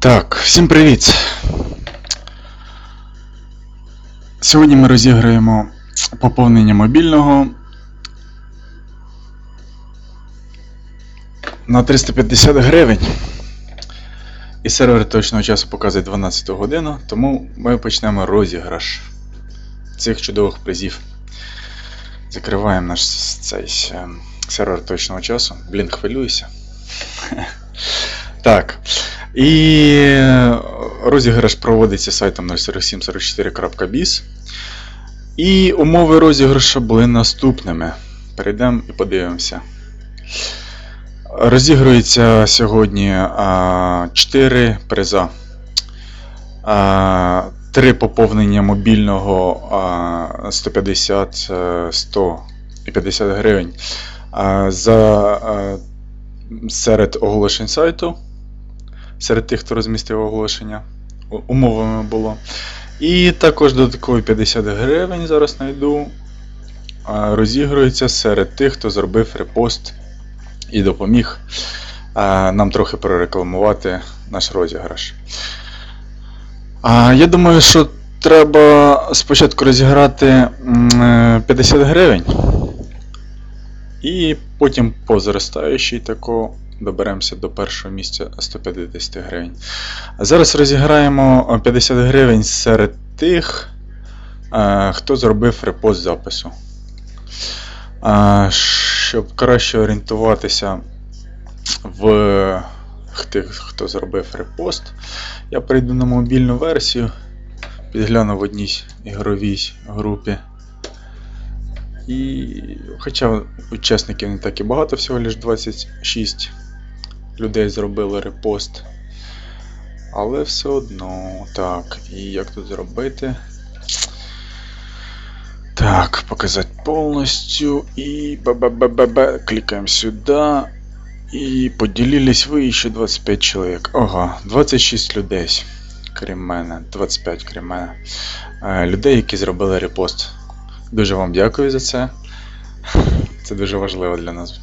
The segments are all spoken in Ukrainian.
Так, всім привіт! Сьогодні ми розіграємо поповнення мобільного на 350 гривень. І сервер точного часу показує 12 годину, тому ми почнемо розіграш цих чудових призів. Закриваємо наш цей сервер точного часу. Блін, хвилююся. Так. І е, розіграш проводиться сайтом 04744.biz. І умови розіграшу були наступними. Перейдемо і подивимося. Розігрується сьогодні а, 4 приза. А, 3 поповнення мобільного а, 150, е, 100 і 50 гривень. А, за, а, серед оголошень сайту серед тих, хто розмістив оголошення. Умовами було. І також додаткові 50 гривень зараз знайду. Розігрується серед тих, хто зробив репост і допоміг нам трохи прорекламувати наш розіграш. Я думаю, що треба спочатку розіграти е, 50 гривень. І потім по зростаючій тако доберемося до першого місця 150 гривень. А зараз розіграємо е, 50 гривень серед тих, е, хто зробив репост запису. Щоб краще орієнтуватися в тих, хто зробив репост, я прийду на мобільну версію, підгляну в одній ігровій групі. І хоча учасників не так і багато, всього лиш 26 людей зробили репост. Але все одно. Так, і як тут зробити? Так, показати повністю. І бе-бе-бе-бе-бе. Кликаємо сюди. І поділились ви ще 25 чоловік. Ага, 26 людей. Крім мене. 25 крім мене. Е, Людей, які зробили репост. Дуже вам дякую за це. Це дуже важливо для нас.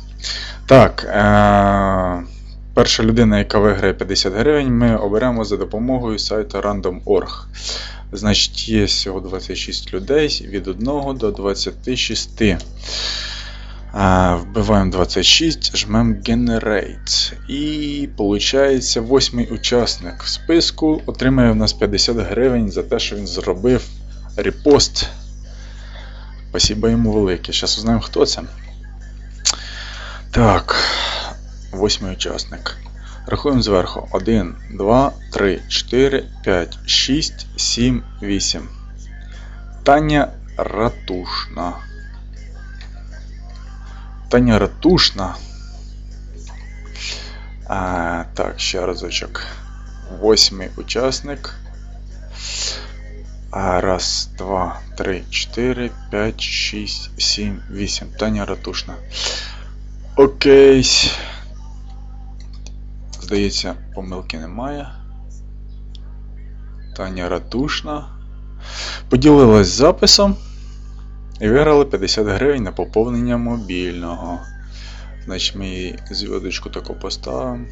Так. Е- перша людина, яка виграє 50 гривень, ми оберемо за допомогою сайту random.org. Значить, є всього 26 людей від 1 до 26. Е, Вбиваємо 26, жмемо Generate. І виходить, восьмий учасник в списку отримає в нас 50 гривень за те, що він зробив репост Спасибо йому велике. Зараз узнаємо, хто це. Так. Восьмий учасник. Рахуємо зверху. 1, 2, 3, 4, 5, 6, 7, 8. Таня Ратушна. Таня Ратушна. А, так, ще разочок. Восьмий учасник. А, Раз, два, три, чотири, п'ять, шість, сім, вісім. Таня Ратушна. Окей. Здається, помилки немає. Таня Ратушна. Поділилась записом. І виграли 50 гривень на поповнення мобільного. Значить, ми її зв'язочку таку поставимо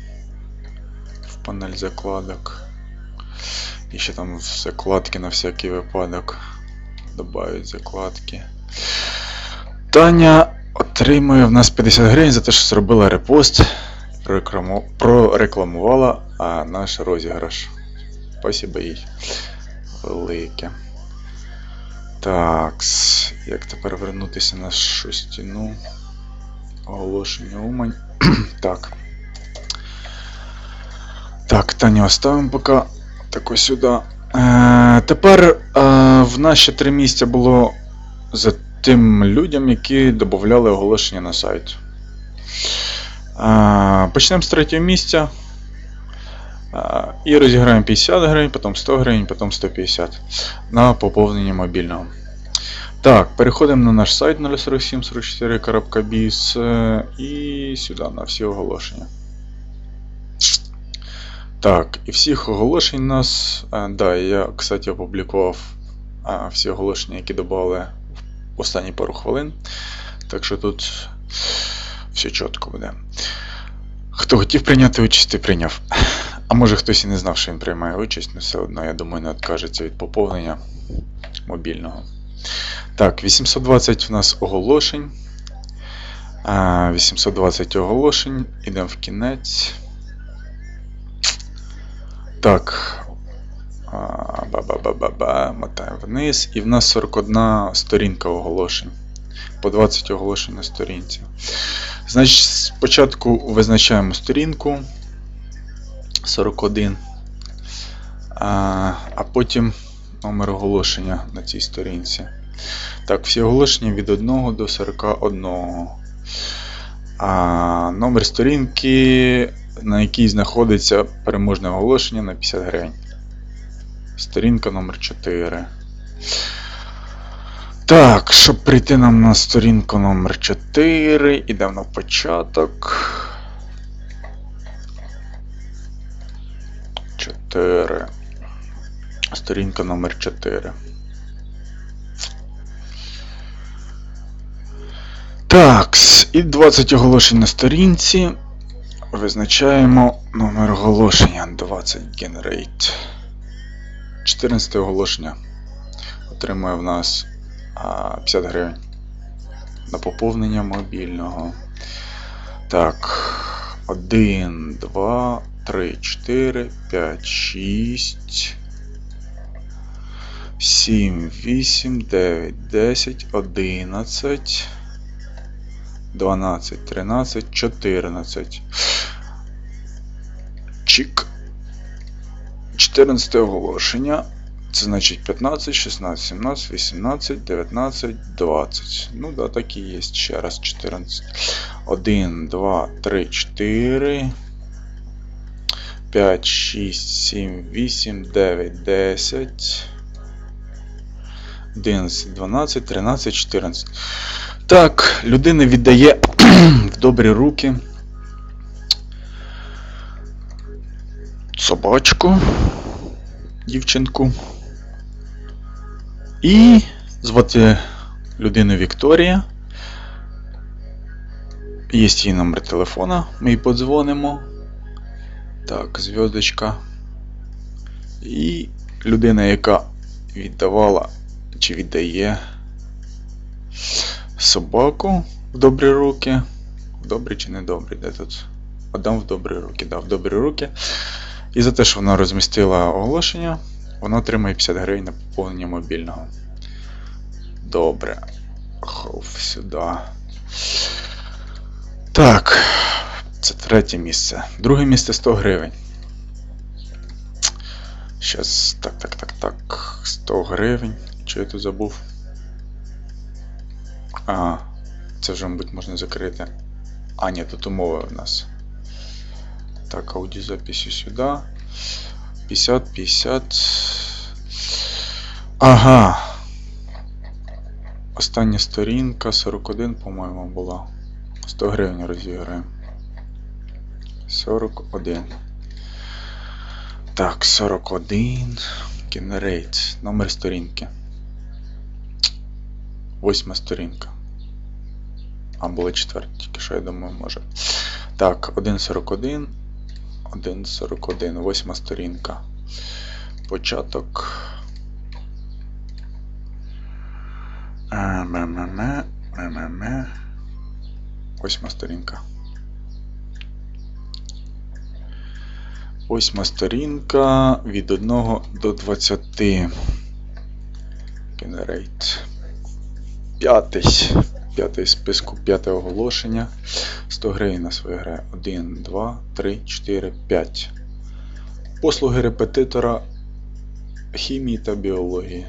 в панель закладок. І ще там закладки на всякий випадок. Добавить закладки. Таня отримує в нас 50 гривень за те, що зробила репост. Прорекламу- Прорекламувала наш розіграш. Спасибо їй. Велике. Так. Як тепер вернутися на нашу стіну? Оголошення Умань. так. Так, Таню оставимо поки тако сюди. Е, тепер е, в ще три місця було за тим людям, які додавали оголошення на сайт. Е, почнемо з третього місця. Е, і розіграємо 50 гривень, потім 100 гривень, потім 150 на поповнення мобільного. Так, переходимо на наш сайт 04744.biz е, і сюди на всі оголошення. Так, і всіх оголошень у нас. А, да, я, кстати, опублікував всі оголошення, які додали в останні пару хвилин. Так що тут все чітко буде. Хто хотів прийняти участь, той прийняв. А може хтось і не знав, що він приймає участь, але все одно, я думаю, не відкажеться від поповнення мобільного. Так, 820 у нас оголошень. 820 оголошень. Ідемо в кінець. Так. Ба-ба-ба-ба-ба. Мотаємо вниз. І в нас 41 сторінка оголошень. По 20 оголошень на сторінці. Значить, спочатку визначаємо сторінку 41. А, потім номер оголошення на цій сторінці. Так, всі оголошення від 1 до 41. А номер сторінки, на якій знаходиться переможне оголошення на 50 гривень. Сторінка номер 4. Так, щоб прийти нам на сторінку номер 4, ідемо на початок. 4. Сторінка номер 4. Так, і 20 оголошень на сторінці. Визначаємо номер оголошення 20 Generate. 14 оголошення. Отримує в нас 50 гривень. На поповнення мобільного. Так. 1, 2, 3, 4, 5, 6. 7, 8, 9, 10, 11. 12, 13, 14. Чик. 14 оголошення. Це значить 15, 16, 17, 18, 19, 20. Ну да, так і є. Ще раз 14. 1, 2, 3, 4. 5, 6, 7, 8, 9, 10. 11, 12, 13, 14. Так, людина віддає в добрі руки собачку, дівчинку. І звати людину Вікторія. Є її номер телефона, ми їй подзвонимо. Так, зв'язочка. І людина, яка віддавала чи віддає собаку в добрі руки. В добрі чи не добрі, де тут? Отдам в добрі руки, да, в добрі руки. І за те, що вона розмістила оголошення, вона отримає 50 гривень на поповнення мобільного. Добре. Хоп, сюди. Так. Це третє місце. Друге місце 100 гривень. Щас. Так, так, так, так. 100 гривень. Що я тут забув? Ага. Це вже, мабуть, можна закрити. А, ні, тут умови у нас. Так, аудіозаписи сюди. 50, 50. Ага. Остання сторінка 41, по-моєму, була. 100 гривень розіграємо. 41. Так, 41. Generate. Номер сторінки. Восьма сторінка. А, була четверта, тільки що я думаю, може. Так, 1.41. 1.41. Восьма сторінка. Початок. Е, Ме-ме-ме. Ме-ме-ме. Восьма сторінка. Восьма сторінка від 1 до 20. Generate. П'ятий. П'ятий списку, п'яте оголошення. 100 гривень на своє грає. 1, 2, 3, 4, 5. Послуги репетитора хімії та біології.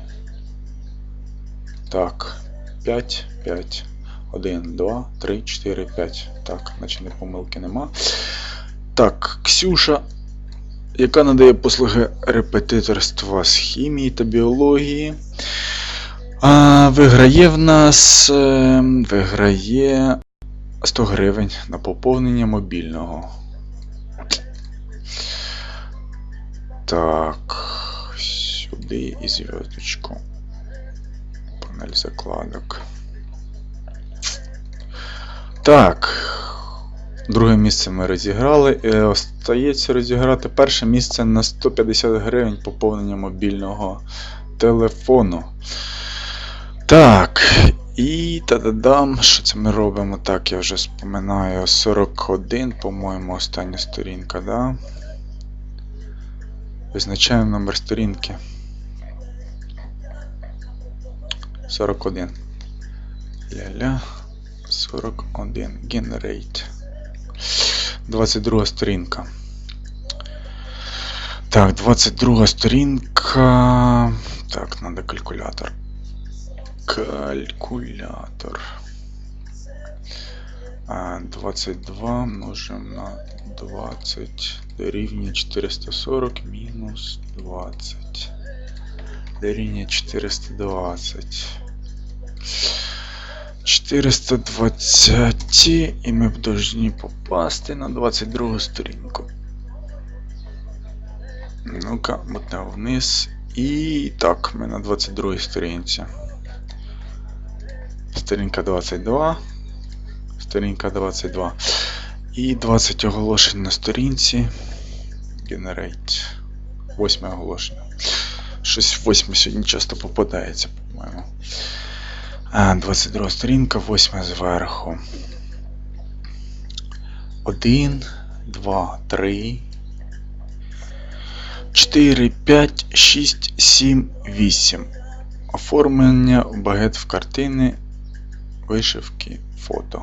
Так. 5, 5. 1, 2, 3, 4, 5. Так, наче не помилки нема. Так, Ксюша, яка надає послуги репетиторства з хімії та біології. А, виграє в нас. е, Виграє 100 гривень на поповнення мобільного. Так. Сюди і зв'язочку. Панель закладок. Так. Друге місце ми розіграли. І остається розіграти перше місце на 150 гривень поповнення мобільного телефону. Так. І та-да-дам, що це ми робимо? Так, я вже споминаю 41, по-моєму, остання сторінка, да? Визначаємо номер сторінки. 41. Ля-ля. 41. Generate. 22 сторінка. Так, 22 сторінка. Так, надо калькулятор. Калькулятор. 22 множим на 20 дорівнює 440 мінус 20. Дорівнює 420. 420 і ми б должні попасти на 22 сторінку. Ну-ка, мотнемо вниз. І так, ми на 22 сторінці. Сторінка 22. Сторінка 22. І 20 оголошень на сторінці. Generate. Восьме оголошення. Щось восьме сьогодні часто попадається, по-моєму. 22 сторінка, 8 зверху. 1, 2, 3, 4, 5, 6, 7, 8. Оформлення багет в картини, вишивки, фото.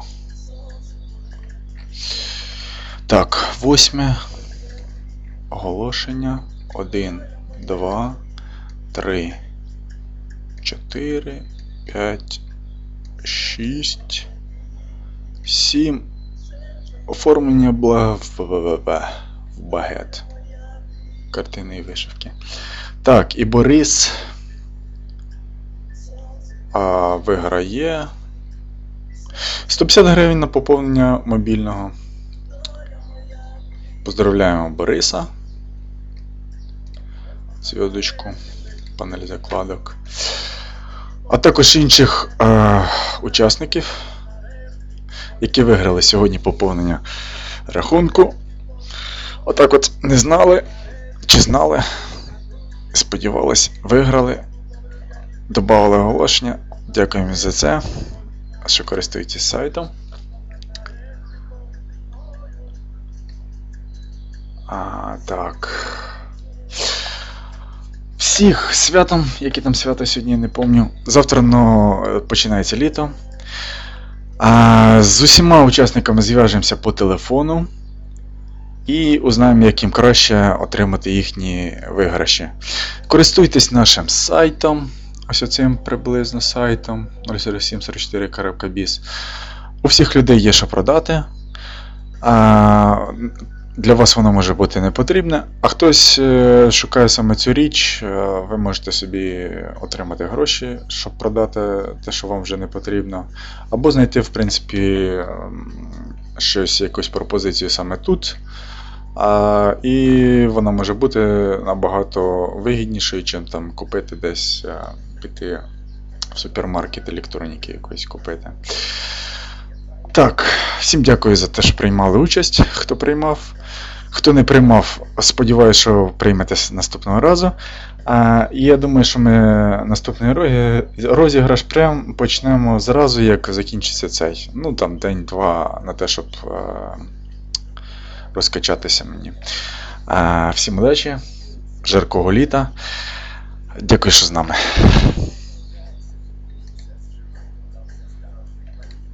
Так, восьме. Оголошення. 1, 2, 3, 4, 5, 6, 7. Оформлення блага в, багет. Картини і вишивки. Так, і Борис а, виграє 150 гривень на поповнення мобільного. Поздравляємо Бориса. Зв'язочку, панель закладок. А також інших е, учасників, які виграли сьогодні поповнення рахунку. Отак от не знали, чи знали, сподівались, виграли, додали оголошення. Дякуємо за це, що користуєтесь сайтом. А, так. Всіх святом, які там свято сьогодні, не пам'ятаю. Завтра ну, починається літо. А, з усіма учасниками зв'яжемося по телефону і узнаємо, як їм краще отримати їхні виграші. Користуйтесь нашим сайтом, ось оцим приблизно сайтом 04744.biz. У всіх людей є що продати. А, для вас воно може бути не потрібне, а хтось е, шукає саме цю річ, е, ви можете собі отримати гроші, щоб продати те, що вам вже не потрібно, або знайти, в принципі, ем, щось, якусь пропозицію саме тут. А, і вона може бути набагато вигіднішою, чим там купити десь, е, піти в супермаркет електроніки якоїсь купити. Так, всім дякую за те, що приймали участь, хто приймав. Хто не приймав, сподіваюся, що приймете наступного разу. А, і я думаю, що ми наступний розіграш прям почнемо зразу, як закінчиться цей. Ну там день-два на те, щоб е, розкачатися мені. А, всім удачі, жаркого літа. Дякую, що з нами.